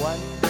one.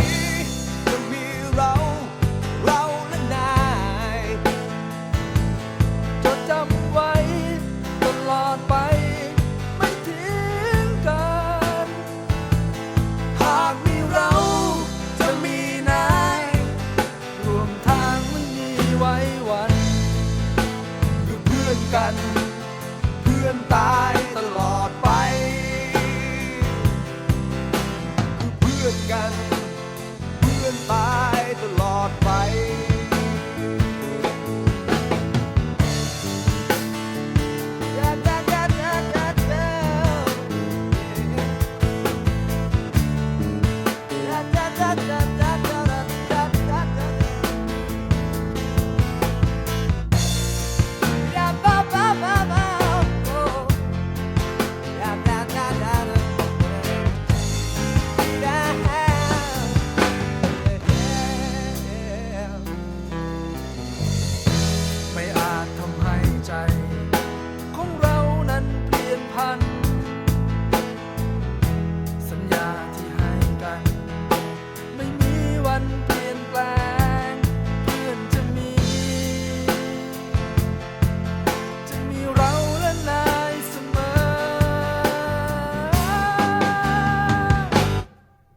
พื่อนตายตลอดไปคือเพื่อนกัน เพื่อนตาย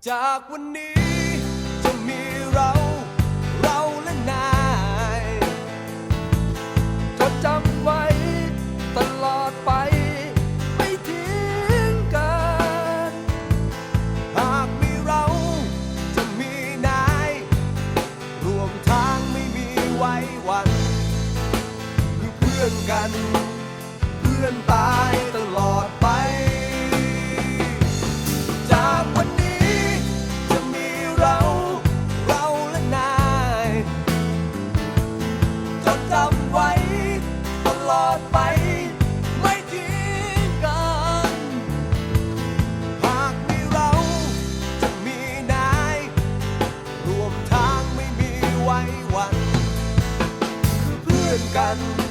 จากวันนี้ sudden